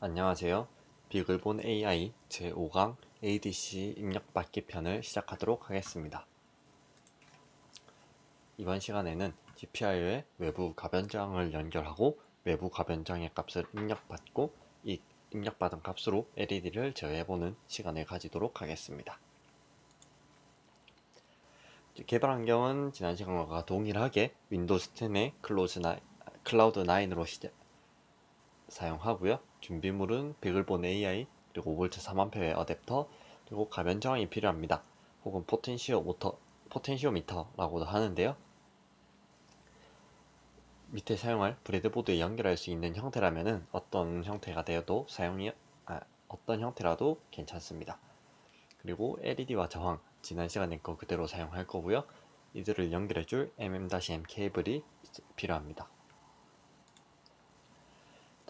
안녕하세요. 비글본 AI 제5강 ADC 입력받기 편을 시작하도록 하겠습니다. 이번 시간에는 GPIO의 외부 가변장을 연결하고 외부 가변장의 값을 입력받고 이 입력받은 값으로 LED를 제어해보는 시간을 가지도록 하겠습니다. 개발 환경은 지난 시간과 동일하게 윈도우스 10의 클로즈 나, 클라우드 9으로 시작, 사용하고요. 준비물은 비글본 AI 그리고 5V 4만표의 어댑터 그리고 가변 저항이 필요합니다. 혹은 포텐시오 모터 포텐시오미터라고도 하는데요. 밑에 사용할 브레드보드에 연결할 수 있는 형태라면은 어떤 형태가 되어도 사용이 아, 어떤 형태라도 괜찮습니다. 그리고 LED와 저항 지난 시간에 거 그대로 사용할 거고요. 이들을 연결해줄 MM-M 케이블이 필요합니다.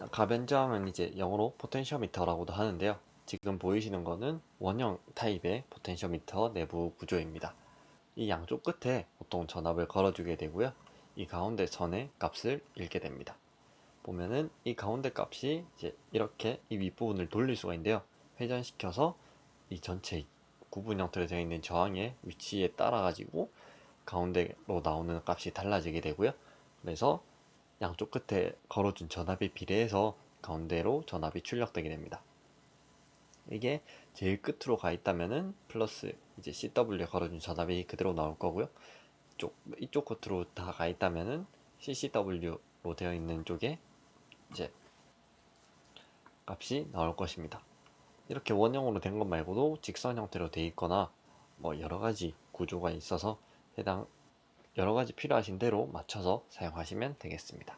가변저항은 이제 영어로 포텐시오미터라고도 하는데요. 지금 보이시는 거는 원형 타입의 포텐시오미터 내부 구조입니다. 이 양쪽 끝에 보통 전압을 걸어주게 되고요. 이 가운데 선의 값을 읽게 됩니다. 보면은 이 가운데 값이 이제 이렇게 이 윗부분을 돌릴 수가 있는데요. 회전시켜서 이 전체 구분 형태로 되어 있는 저항의 위치에 따라 가지고 가운데로 나오는 값이 달라지게 되고요. 그래서 양쪽 끝에 걸어준 전압에 비례해서 가운데로 전압이 출력되게 됩니다. 이게 제일 끝으로 가 있다면은 플러스 이제 CW에 걸어준 전압이 그대로 나올 거고요. 이쪽, 이쪽 끝으로 다 가 있다면은 CCW로 되어 있는 쪽에 이제 값이 나올 것입니다. 이렇게 원형으로 된 것 말고도 직선 형태로 되어 있거나 뭐 여러 가지 구조가 있어서 해당 여러 가지 필요하신 대로 맞춰서 사용하시면 되겠습니다.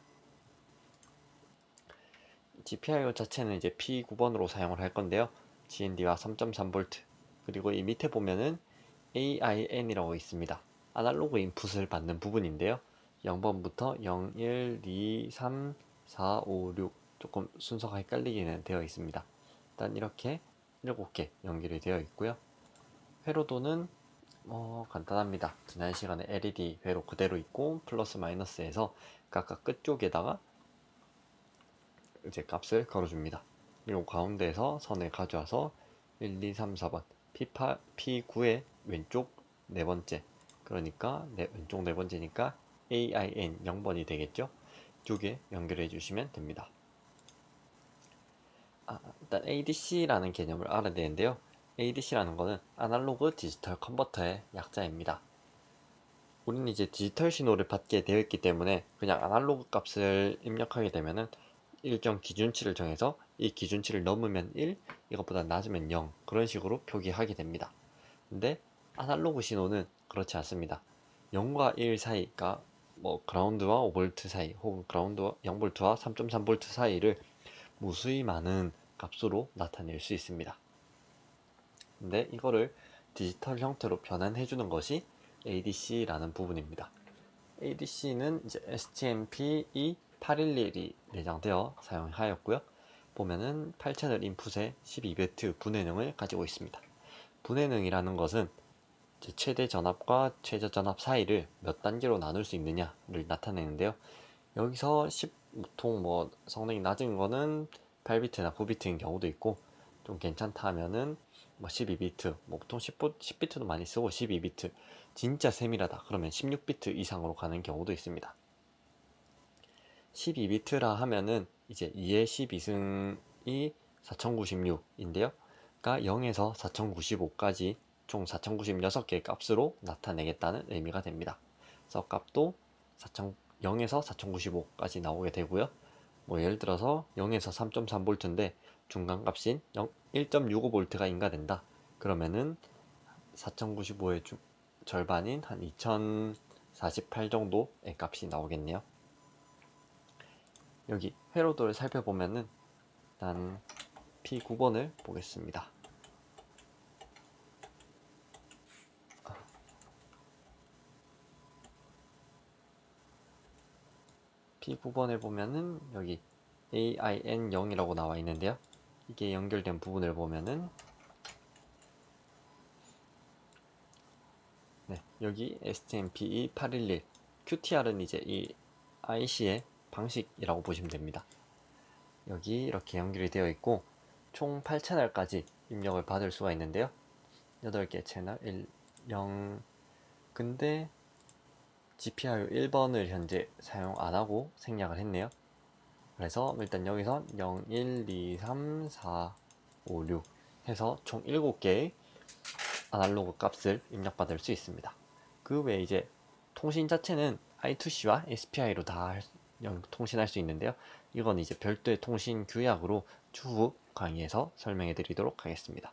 GPIO 자체는 이제 P9번으로 사용을 할 건데요. GND와 3.3V 그리고 이 밑에 보면은 AIN이라고 있습니다. 아날로그 인풋을 받는 부분인데요. 0번부터 0, 1, 2, 3, 4, 5, 6 조금 순서가 헷갈리기는 되어 있습니다. 일단 이렇게 7개 연결이 되어 있고요. 회로도는 뭐 간단합니다. 지난 시간에 LED 회로 그대로 있고 플러스 마이너스에서 각각 끝쪽에다가 이제 값을 걸어줍니다. 그리고 가운데에서 선을 가져와서 1, 2, 3, 4번 P8, P9의 왼쪽 네 번째 그러니까 네, 왼쪽 네 번째니까 AIN 0번이 되겠죠. 이쪽에 연결해 주시면 됩니다. 아, 일단 ADC라는 개념을 알아야 되는데요. ADC라는 것은 아날로그 디지털 컨버터의 약자입니다. 우리는 이제 디지털 신호를 받게 되어 있기 때문에 그냥 아날로그 값을 입력하게 되면은 일정 기준치를 정해서 이 기준치를 넘으면 1, 이것보다 낮으면 0 그런 식으로 표기하게 됩니다. 근데 아날로그 신호는 그렇지 않습니다. 0과 1 사이가 뭐 그라운드와 5V 사이 혹은 그라운드와 0V와 3.3V 사이를 무수히 많은 값으로 나타낼 수 있습니다. 근데 이거를 디지털 형태로 변환해 주는 것이 ADC라는 부분입니다. ADC는 이제 STMP 811이 내장되어 사용하였고요. 보면은 8채널 인풋에 12비트 분해능을 가지고 있습니다. 분해능이라는 것은 최대 전압과 최저 전압 사이를 몇 단계로 나눌 수 있느냐를 나타내는데요. 여기서 10, 보통 뭐 성능이 낮은 거는 8비트나 9비트인 경우도 있고 좀 괜찮다 하면은 뭐 12비트, 뭐 보통 10, 10비트도 많이 쓰고 12비트, 진짜 세밀하다 그러면 16비트 이상으로 가는 경우도 있습니다. 12비트라 하면은 이제 2의 12승이 4096인데요. 그러니까 0에서 4095까지 총 4096개의 값으로 나타내겠다는 의미가 됩니다. 그래서 값도 4000, 0에서 4095까지 나오게 되고요. 뭐 예를 들어서 0에서 3.3V인데 중간 값인 1.65V가 인가된다. 그러면은 4095의 주, 절반인 한 2048 정도의 값이 나오겠네요. 여기 회로도를 살펴보면은 일단 P9번을 보겠습니다. P9번에 보면은 여기 AIN0이라고 나와 있는데요. 이게 연결된 부분을 보면은 네, 여기 STMPE811 QTR은 이제 이 IC의 방식이라고 보시면 됩니다. 여기 이렇게 연결이 되어 있고 총 8채널까지 입력을 받을 수가 있는데요. 8개 채널 1, 0 근데 GPIO 1번을 현재 사용 안하고 생략을 했네요 그래서 일단 여기서 0, 1, 2, 3, 4, 5, 6 해서 총 7개의 아날로그 값을 입력받을 수 있습니다. 그 외에 이제 통신 자체는 I2C와 SPI로 다 통신할 수 있는데요. 이건 이제 별도의 통신 규약으로 추후 강의에서 설명해 드리도록 하겠습니다.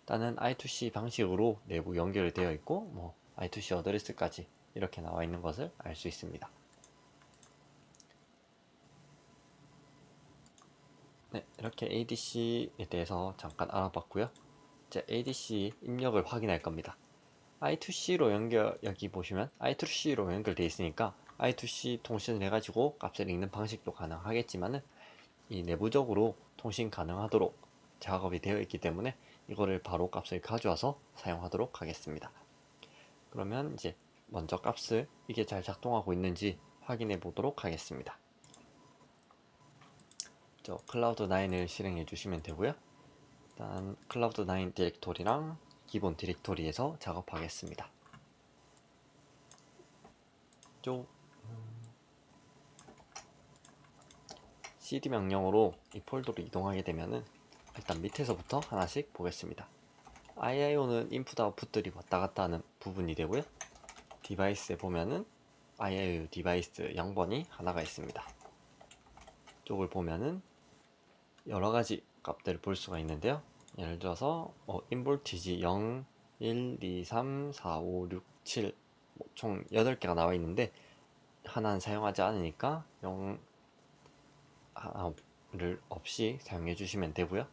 일단은 I2C 방식으로 내부 연결이 되어 있고 뭐 I2C 어드레스까지 이렇게 나와 있는 것을 알 수 있습니다 네, 이렇게 ADC에 대해서 잠깐 알아봤고요 이제 ADC 입력을 확인할 겁니다 I2C로 연결 여기 보시면 I2C로 연결되어 있으니까 I2C 통신을 해가지고 값을 읽는 방식도 가능하겠지만은 이 내부적으로 통신 가능하도록 작업이 되어 있기 때문에 이거를 바로 값을 가져와서 사용하도록 하겠습니다. 그러면 이제 먼저 값을 이게 잘 작동하고 있는지 확인해 보도록 하겠습니다. 저 클라우드 9을 실행해 주시면 되고요. 일단 클라우드 9 디렉토리랑 기본 디렉토리에서 작업하겠습니다. 쪽 cd 명령으로 이 폴더로 이동하게 되면은 일단 밑에서부터 하나씩 보겠습니다. IIO는 인풋 아웃풋들이 왔다 갔다 하는 부분이 되고요. 디바이스에 보면은 IIO 디바이스 양번이 하나가 있습니다. 쪽을 보면은 여러 가지 값들을 볼 수가 있는데요. 예를 들어서 어, 인볼티지 0, 1, 2, 3, 4, 5, 6, 7, 총 8개가 나와 있는데 하나는 사용하지 않으니까 0, 를 없이 사용해 주시면 되고요.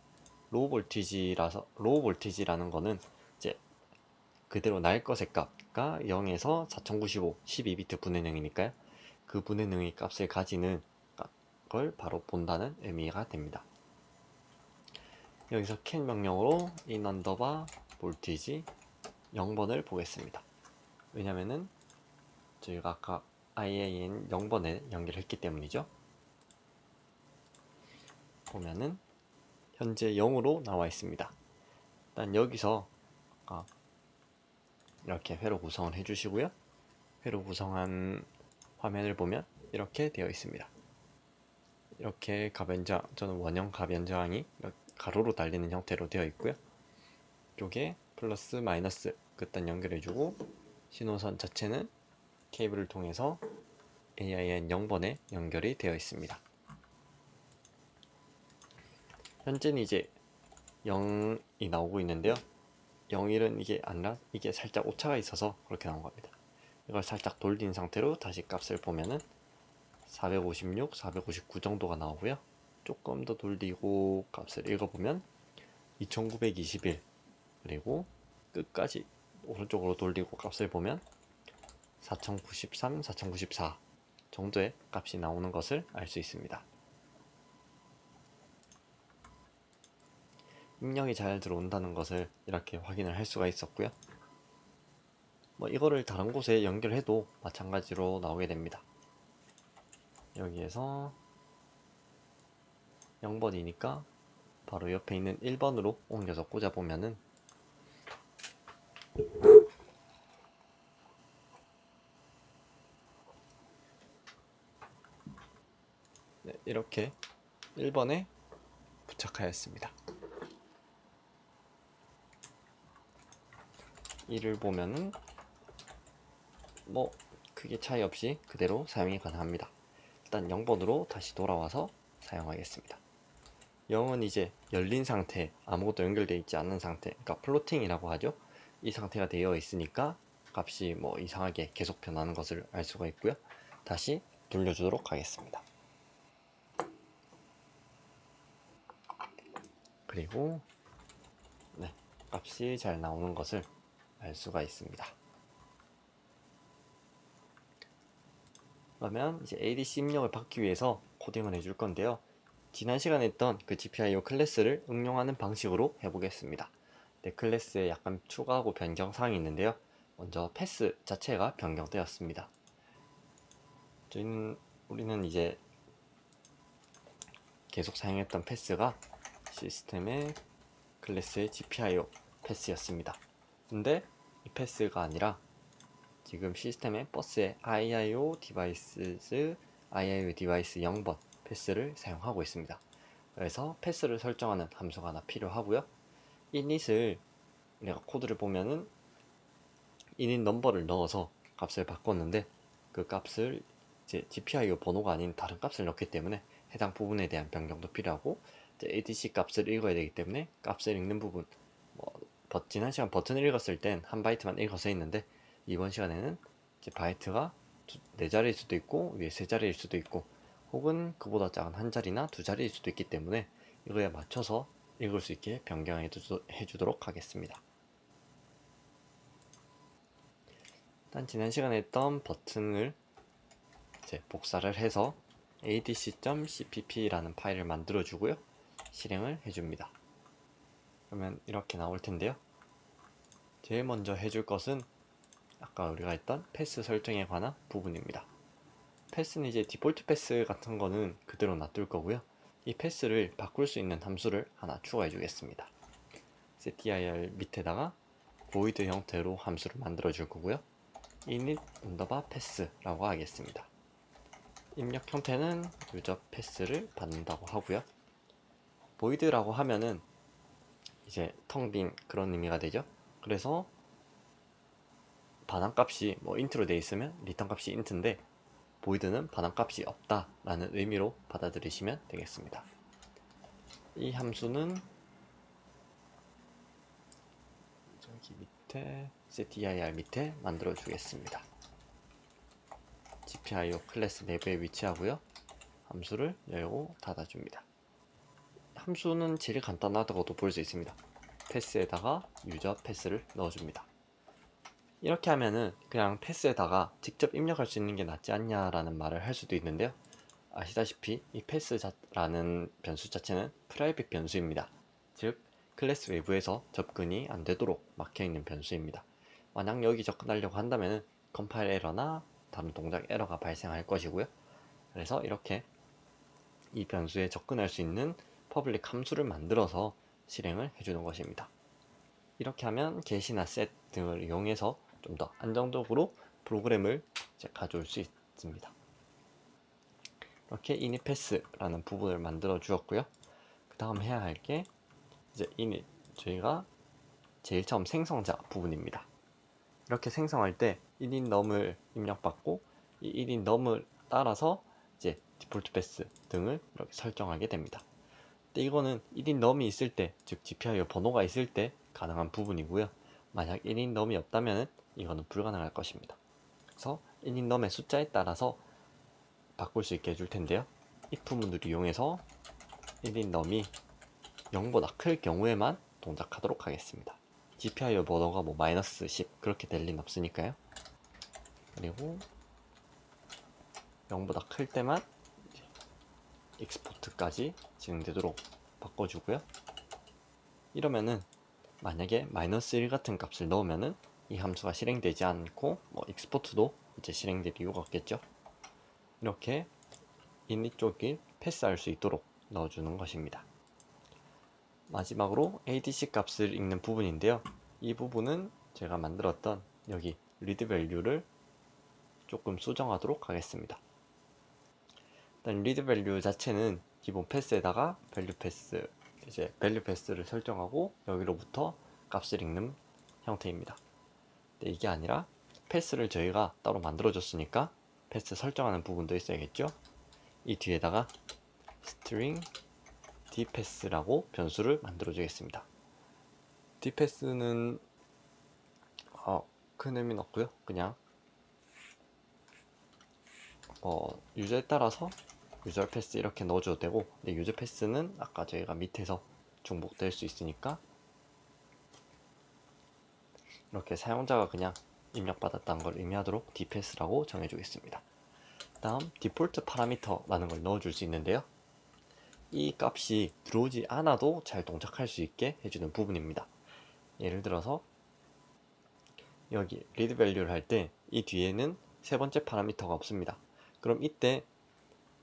로우 볼티지라서 로우 볼티지라는 거는 이제 그대로 날 것의 값과 0에서 4095 12비트 분해능이니까요. 그 분해능의 값을 가지는 걸 바로 본다는 의미가 됩니다 여기서 캔 명령으로 인 언더바 볼티지 0번을 보겠습니다 왜냐면은 저희가 아까 IAN 0번에 연결했기 때문이죠 보면은 현재 0으로 나와 있습니다. 일단 여기서 아, 이렇게 회로 구성을 해주시고요. 회로 구성한 화면을 보면 이렇게 되어 있습니다. 이렇게 가변장, 저는 원형 가변장이 가로로 달리는 형태로 되어 있고요. 이쪽에 플러스 마이너스 끝단 연결해주고 신호선 자체는 케이블을 통해서 AIN 0번에 연결이 되어 있습니다. 현재는 이제 0이 나오고 있는데요 01은 이게 아니라 이게 살짝 오차가 있어서 그렇게 나온 겁니다 이걸 살짝 돌린 상태로 다시 값을 보면은 456, 459 정도가 나오고요 조금 더 돌리고 값을 읽어보면 2921 그리고 끝까지 오른쪽으로 돌리고 값을 보면 4093, 4094 정도의 값이 나오는 것을 알 수 있습니다. 입력이 잘 들어온다는 것을 이렇게 확인을 할 수가 있었고요. 뭐 이거를 다른 곳에 연결해도 마찬가지로 나오게 됩니다. 여기에서 0번이니까 바로 옆에 있는 1번으로 옮겨서 꽂아 보면은 네, 이렇게 1번에 부착하였습니다. 이를 보면은 뭐 크게 차이 없이 그대로 사용이 가능합니다. 일단 0번으로 다시 돌아와서 사용하겠습니다 0은 이제 열린 상태 아무것도 연결되어 있지 않은 상태 그러니까 플로팅이라고 하죠 이 상태가 되어 있으니까 값이 뭐 이상하게 계속 변하는 것을 알 수가 있고요 다시 돌려주도록 하겠습니다 그리고 네, 값이 잘 나오는 것을 알 수가 있습니다. 그러면 이제 ADC 입력을 받기 위해서 코딩을 해줄 건데요. 지난 시간에 했던 그 GPIO 클래스를 응용하는 방식으로 해보겠습니다. 네, 클래스에 약간 추가하고 변경 사항이 있는데요. 먼저 패스 자체가 변경되었습니다. 저희는 우리는 이제 계속 사용했던 패스가 시스템의 클래스의 GPIO 패스였습니다. 근데 이 패스가 아니라 지금 시스템의 버스의 IIO 디바이스 IIO 디바이스 0번 패스를 사용하고 있습니다. 그래서 패스를 설정하는 함수가 하나 필요하고요. init을 내가 코드를 보면은 init 넘버를 넣어서 값을 바꿨는데 그 값을 이제 GPIO 번호가 아닌 다른 값을 넣기 때문에 해당 부분에 대한 변경도 필요하고 ADC 값을 읽어야 되기 때문에 값을 읽는 부분 뭐 버- 지난 시간 버튼을 읽었을 땐 한 바이트만 읽어서 했는데 이번 시간에는 이제 바이트가 두- 네 자리일 수도 있고 위에 세 자리일 수도 있고 혹은 그보다 작은 한 자리나 두 자리일 수도 있기 때문에 이거에 맞춰서 읽을 수 있게 변경해 주- 해주도록 하겠습니다. 일단 지난 시간에 했던 버튼을 이제 복사를 해서 adc.cpp라는 파일을 만들어 주고요. 실행을 해줍니다. 그러면 이렇게 나올 텐데요. 제일 먼저 해줄 것은 아까 우리가 했던 패스 설정에 관한 부분입니다. 패스는 이제 디폴트 패스 같은 거는 그대로 놔둘 거고요. 이 패스를 바꿀 수 있는 함수를 하나 추가해 주겠습니다. setdir 밑에다가 void 형태로 함수를 만들어 줄 거고요. init underbar pass라고 하겠습니다. 입력 형태는 유저 패스를 받는다고 하고요. void라고 하면은 이제 텅 빈 그런 의미가 되죠. 그래서 반환 값이 뭐 인트로 돼 있으면 리턴 값이 인트 void는 반환값이 없다 라는 의미로 받아들이시면 되겠습니다. 이 함수는 저기 밑에 setdir 밑에 만들어 주겠습니다. GPIO 클래스 내부에 위치하고요. 함수를 열고 닫아줍니다. 함수는 제일 간단하다고도 볼 수 있습니다. 패스에다가 유저 패스를 넣어줍니다. 이렇게 하면은 그냥 패스에다가 직접 입력할 수 있는 게 낫지 않냐라는 말을 할 수도 있는데요. 아시다시피 이 패스라는 변수 자체는 프라이빗 변수입니다. 즉 클래스 외부에서 접근이 안 되도록 막혀 있는 변수입니다. 만약 여기 접근하려고 한다면 컴파일 에러나 다른 동작 에러가 발생할 것이고요. 그래서 이렇게 이 변수에 접근할 수 있는 퍼블릭 함수를 만들어서 실행을 해주는 것입니다. 이렇게 하면 get이나 set 등을 이용해서 좀 더 안정적으로 프로그램을 가져올 수 있습니다. 이렇게 init pass라는 부분을 만들어 주었고요. 그 다음 해야 할 게 이제 init 저희가 제일 처음 생성자 부분입니다. 이렇게 생성할 때 1인 넘을 입력받고 이 1인 넘을 따라서 이제 디폴트 패스 등을 이렇게 설정하게 됩니다. 근데 이거는 1인 넘이 있을 때, 즉 GPIO 번호가 있을 때 가능한 부분이고요. 만약 1인 넘이 없다면 이거는 불가능할 것입니다. 그래서 1인 넘의 숫자에 따라서 바꿀 수 있게 해줄 텐데요. 이 부분을 이용해서 1인 넘이 0보다 클 경우에만 동작하도록 하겠습니다. GPIO 번호가 뭐 마이너스 10 그렇게 될 리는 없으니까요. 그리고 0보다 클 때만 익스포트까지 진행되도록 바꿔주고요. 이러면은 만약에 마이너스 1 같은 값을 넣으면은 이 함수가 실행되지 않고 뭐 익스포트도 이제 실행될 이유가 없겠죠. 이렇게 init 쪽이 패스할 수 있도록 넣어주는 것입니다. 마지막으로 ADC 값을 읽는 부분인데요. 이 부분은 제가 만들었던 여기 read value를 조금 수정하도록 하겠습니다. 일단 read value 자체는 기본 패스에다가 value 패스 이제 value 패스를 설정하고 여기로부터 값을 읽는 형태입니다. 근데 이게 아니라 패스를 저희가 따로 만들어 줬으니까 패스 설정하는 부분도 있어야겠죠. 이 뒤에다가 string dpass라고 변수를 만들어 주겠습니다. dpass는 어, 큰 의미는 없고요. 그냥 뭐 유저에 따라서 유저 패스 이렇게 넣어줘도 되고 근데 유저 패스는 아까 저희가 밑에서 중복될 수 있으니까 이렇게 사용자가 그냥 입력받았다는 걸 의미하도록 dpass라고 정해주겠습니다. 다음 디폴트 파라미터라는 걸 넣어줄 수 있는데요. 이 값이 들어오지 않아도 잘 동작할 수 있게 해주는 부분입니다. 예를 들어서 여기 read value를 할 때 이 뒤에는 세 번째 파라미터가 없습니다. 그럼 이때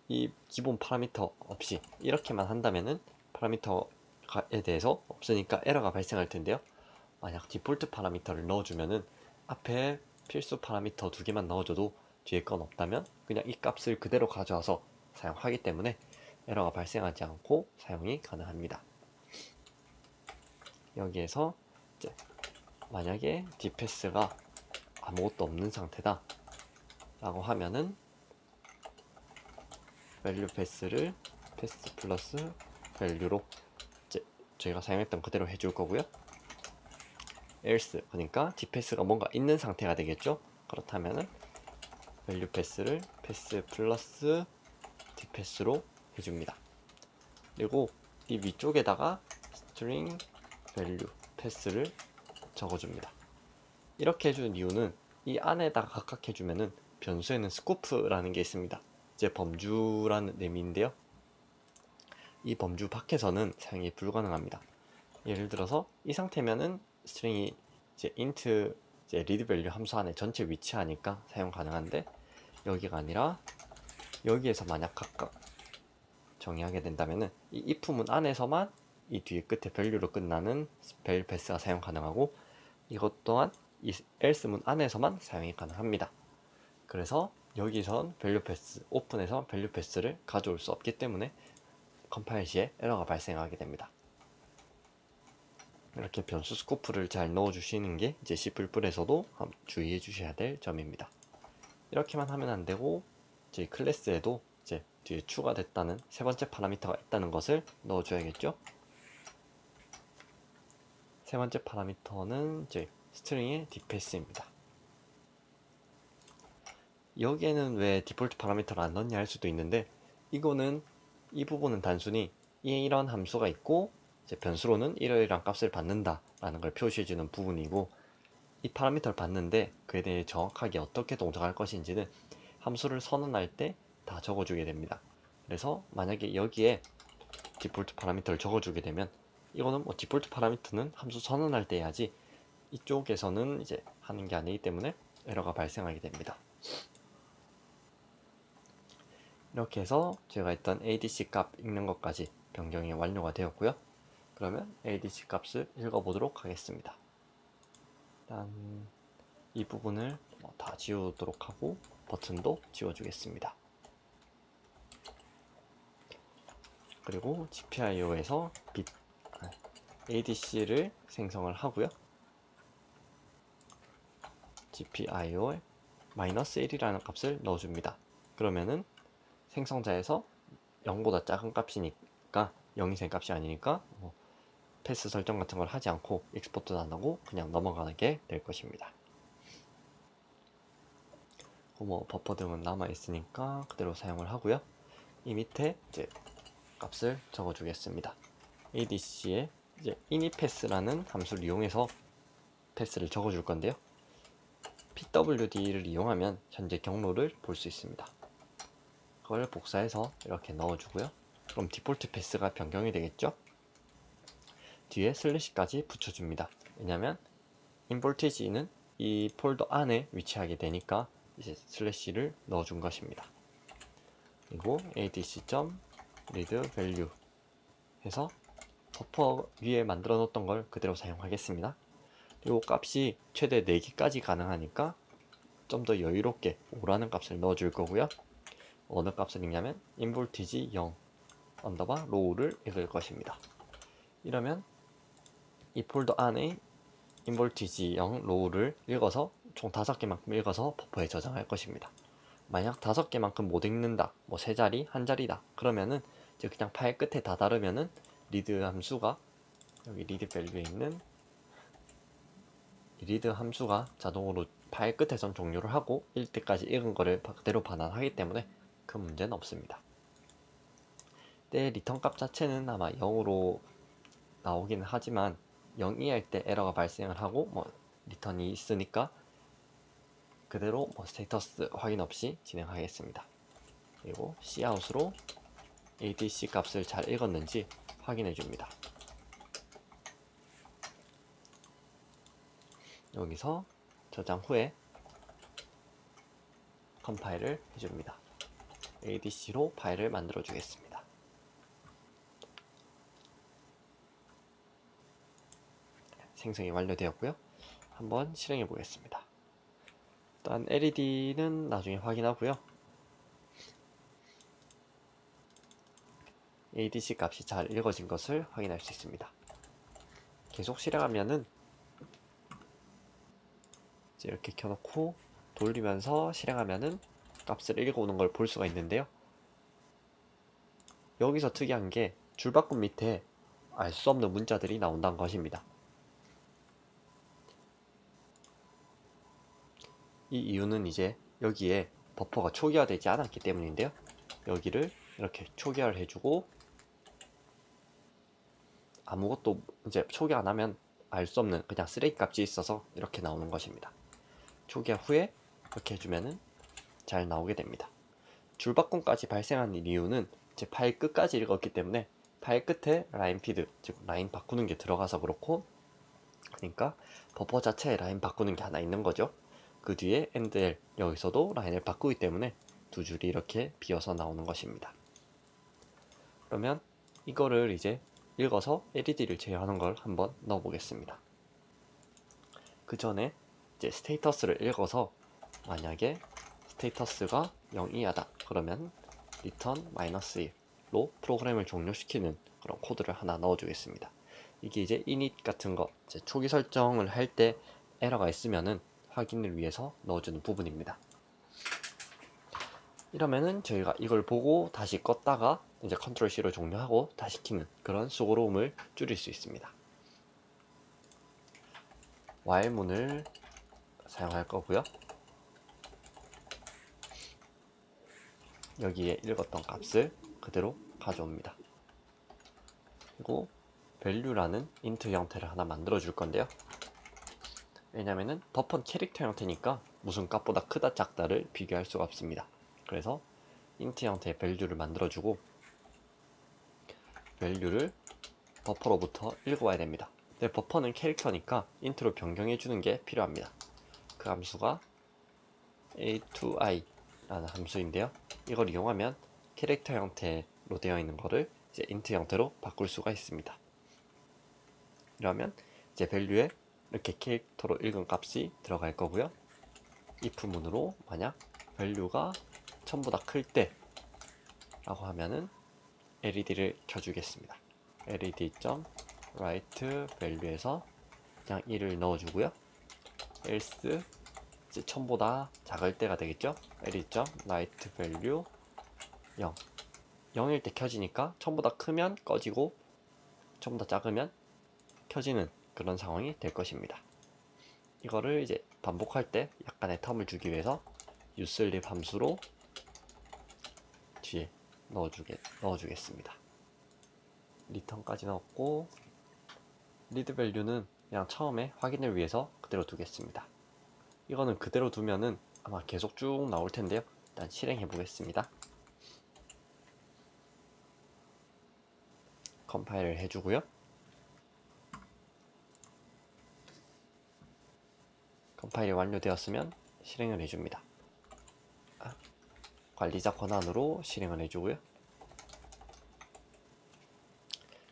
이 기본 파라미터 없이 이렇게만 한다면은 파라미터에 대해서 없으니까 에러가 발생할 텐데요. 만약 디폴트 파라미터를 넣어주면은 앞에 필수 파라미터 두 개만 넣어줘도 뒤에 건 없다면 그냥 이 값을 그대로 가져와서 사용하기 때문에 에러가 발생하지 않고 사용이 가능합니다. 여기에서 이제 만약에 디패스가 아무것도 없는 상태다 라고 하면은 밸류 패스를 패스 플러스 밸류로 이제 저희가 사용했던 그대로 해줄 거고요 else 그러니까 디패스가 뭔가 있는 상태가 되겠죠? 그렇다면은 밸류 패스를 패스 플러스 디패스로 해줍니다. 그리고 이 위쪽에다가 string value 패스를 적어줍니다. 이렇게 해주는 이유는 이 안에다가 각각 해주면은 변수에는 스코프라는 게 있습니다. 이제 범주라는 의미인데요. 이 범주 밖에서는 사용이 불가능합니다. 예를 들어서 이 상태면은 스트링이 이제 int 이제 read value 함수 안에 전체 위치하니까 사용 가능한데 여기가 아니라 여기에서 만약 각각 정의하게 된다면은 이 if 문 안에서만 이 뒤에 끝에 value로 끝나는 밸 패스가 사용 가능하고 이것 또한 이 else 문 안에서만 사용이 가능합니다. 그래서 여기선 밸류 패스 오픈해서 밸류 패스를 가져올 수 없기 때문에 컴파일 시에 에러가 발생하게 됩니다. 이렇게 변수 스코프를 잘 넣어 주시는 게 이제 C++에서도 주의해 주셔야 될 점입니다. 이렇게만 하면 안 되고 저희 클래스에도 이제 뒤에 추가됐다는 세 번째 파라미터가 있다는 것을 넣어 줘야겠죠. 세 번째 파라미터는 이제 스트링의 디패스입니다. 여기에는 왜 디폴트 파라미터를 안 넣냐 할 수도 있는데 이거는 이 부분은 단순히 이런 함수가 있고 이제 변수로는 이러이러한 값을 받는다 라는 걸 표시해 주는 부분이고 이 파라미터를 받는데 그에 대해 정확하게 어떻게 동작할 것인지는 함수를 선언할 때 다 적어주게 됩니다. 그래서 만약에 여기에 디폴트 파라미터를 적어주게 되면 이거는 뭐 디폴트 파라미터는 함수 선언할 때 해야지 이쪽에서는 이제 하는 게 아니기 때문에 에러가 발생하게 됩니다. 이렇게 해서 제가 했던 ADC 값 읽는 것까지 변경이 완료가 되었고요 그러면 ADC 값을 읽어보도록 하겠습니다. 일단 이 부분을 뭐다 지우도록 하고 버튼도 지워주겠습니다. 그리고 GPIO에서 bit, ADC를 생성을 하고요. GPIO에 마이너스 1이라는 값을 넣어줍니다. 그러면은 생성자에서 0보다 작은 값이니까 0이 된 값이 아니니까 뭐 패스 설정 같은 걸 하지 않고 익스포트도 안 하고 그냥 넘어가게 될 것입니다. 뭐 버퍼 등은 남아 있으니까 그대로 사용을 하고요. 이 밑에 이제 값을 적어 주겠습니다. ADC에 이제 initPass라는 함수를 이용해서 패스를 적어 줄 건데요. pwd를 이용하면 현재 경로를 볼 수 있습니다. 그걸 복사해서 이렇게 넣어주고요. 그럼 디폴트 패스가 변경이 되겠죠? 뒤에 슬래시까지 붙여줍니다. 왜냐면 인볼티지는 이 폴더 안에 위치하게 되니까 이제 슬래시를 넣어준 것입니다. 그리고 adc.readValue 해서 버퍼 위에 만들어 놓았던 걸 그대로 사용하겠습니다. 그리고 값이 최대 4개까지 가능하니까 좀 더 여유롭게 5라는 값을 넣어 줄 거고요. 어느 값을 읽냐면 인볼티지 0 언더바 로우를 읽을 것입니다. 이러면 이 폴더 안에 인볼티지 0 로우를 읽어서 총 5개만큼 읽어서 버퍼에 저장할 것입니다. 만약 5개만큼 못 읽는다, 뭐 3자리, 한 자리다 그러면은 이제 그냥 파일 끝에 다 다르면은 리드 함수가 여기 리드 밸류에 있는 리드 함수가 자동으로 파일 끝에선 종료를 하고 1때까지 읽은 거를 그대로 반환하기 때문에 큰 문제는 없습니다. 때 리턴 값 자체는 아마 0으로 나오기는 하지만 0 이하일 때 에러가 발생을 하고 뭐 리턴이 있으니까 그대로 뭐 스테이터스 확인 없이 진행하겠습니다. 그리고 cout으로 adc 값을 잘 읽었는지 확인해 줍니다. 여기서 저장 후에 컴파일을 해줍니다. ADC로 파일을 만들어 주겠습니다. 생성이 완료되었고요. 한번 실행해 보겠습니다. 일단 LED는 나중에 확인하고요. ADC 값이 잘 읽어진 것을 확인할 수 있습니다. 계속 실행하면은 이렇게 켜놓고 돌리면서 실행하면은 값을 읽어오는 걸 볼 수가 있는데요. 여기서 특이한 게 줄바꿈 밑에 알 수 없는 문자들이 나온다는 것입니다. 이 이유는 이제 여기에 버퍼가 초기화되지 않았기 때문인데요. 여기를 이렇게 초기화를 해주고 아무것도 이제 초기화 안 하면 알 수 없는 그냥 쓰레기 값이 있어서 이렇게 나오는 것입니다. 초기화 후에 이렇게 해주면은 잘 나오게 됩니다. 줄바꿈까지 발생한 이유는 제 파일 끝까지 읽었기 때문에 파일 끝에 라인 피드, 즉 라인 바꾸는 게 들어가서 그렇고 그러니까 버퍼 자체에 라인 바꾸는 게 하나 있는 거죠. 그 뒤에 endl 여기서도 라인을 바꾸기 때문에 두 줄이 이렇게 비어서 나오는 것입니다. 그러면 이거를 이제 읽어서 LED를 제어하는 걸 한번 넣어 보겠습니다. 그 전에 이제 스테이터스를 읽어서 만약에 스테이터스가 0 이하다 그러면 return 마이너스 1로 프로그램을 종료시키는 그런 코드를 하나 넣어 주겠습니다. 이게 이제 init 같은 거 초기 설정을 할 때 에러가 있으면은 확인을 위해서 넣어주는 부분입니다. 이러면은 저희가 이걸 보고 다시 껐다가 이제 컨트롤 C로 종료하고 다시 키는 그런 수고로움을 줄일 수 있습니다. while문을 사용할 거고요. 여기에 읽었던 값을 그대로 가져옵니다. 그리고 value라는 int 형태를 하나 만들어 줄 건데요. 왜냐면은 버퍼는 캐릭터 형태니까 무슨 값보다 크다 작다를 비교할 수가 없습니다. 그래서 int 형태의 value를 만들어주고 value를 버퍼로부터 읽어와야 됩니다. 근데 버퍼는 캐릭터니까 int로 변경해 주는 게 필요합니다. 그 함수가 a2i 라는 함수인데요. 이걸 이용하면 캐릭터 형태로 되어 있는 거를 이제 int 형태로 바꿀 수가 있습니다. 이러면 이제 value에 이렇게 캐릭터로 읽은 값이 들어갈 거고요. if 문으로 만약 value가 1000보다 클 때 라고 하면은 LED를 켜주겠습니다. LED.write value에서 그냥 1을 넣어주고요. else 이제 1000보다 작을 때가 되겠죠. LED.write value 0 0일 때 켜지니까 1000보다 크면 꺼지고 1000보다 작으면 켜지는 그런 상황이 될 것입니다. 이거를 이제 반복할 때 약간의 텀을 주기 위해서 uselib 함수로 뒤에 넣어주게, 넣어주겠습니다. 리턴까지 넣었고 리드 밸류는 그냥 처음에 확인을 위해서 그대로 두겠습니다. 이거는 그대로 두면은 아마 계속 쭉 나올 텐데요. 일단 실행해 보겠습니다. 컴파일을 해주고요. 컴파일이 완료되었으면 실행을 해줍니다. 아, 관리자 권한으로 실행을 해주고요.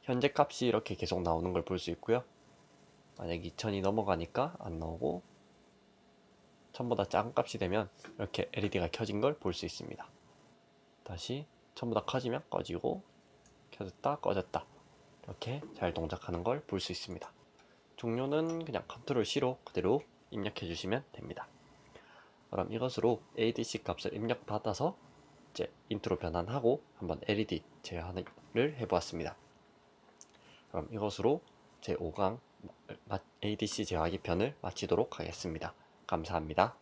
현재 값이 이렇게 계속 나오는 걸 볼 수 있고요. 만약 2000이 넘어가니까 안 나오고 1000보다 작은 값이 되면 이렇게 LED가 켜진 걸 볼 수 있습니다. 다시 1000보다 커지면 꺼지고 켜졌다 꺼졌다 이렇게 잘 동작하는 걸 볼 수 있습니다. 종료는 그냥 컨트롤 C로 그대로 입력해 주시면 됩니다. 그럼 이것으로 ADC 값을 입력받아서 이제 인트로 변환하고 한번 LED 제어를 해보았습니다. 그럼 이것으로 제 5강 ADC 제어하기 편을 마치도록 하겠습니다. 감사합니다.